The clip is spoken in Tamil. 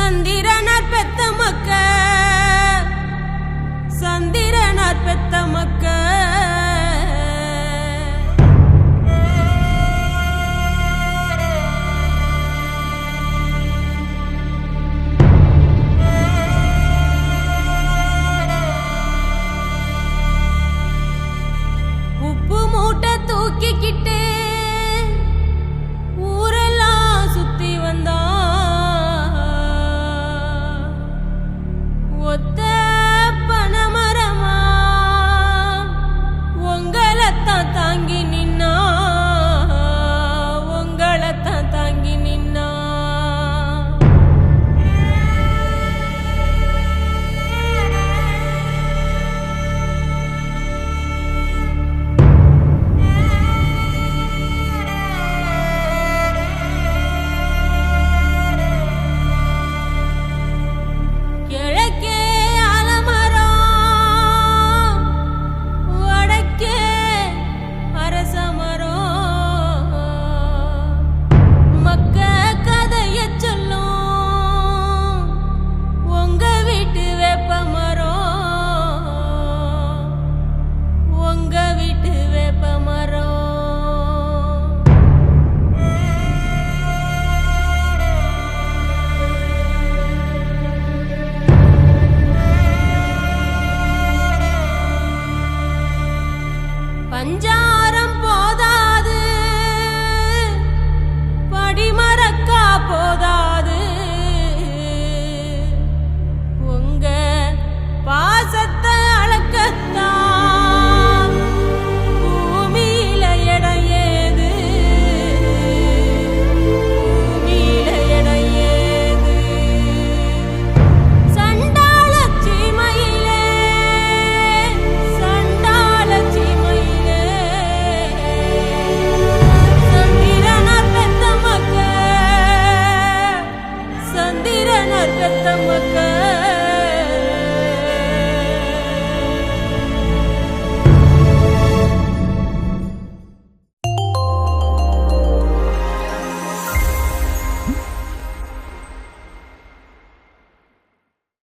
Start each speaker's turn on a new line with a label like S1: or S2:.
S1: சந்திரனார் பெத்த மக்க சந்திரனார் பெத்த மக்க உப்பு மூட்டை தூக்கிக்கிட்டு பஞ்சார Let them look.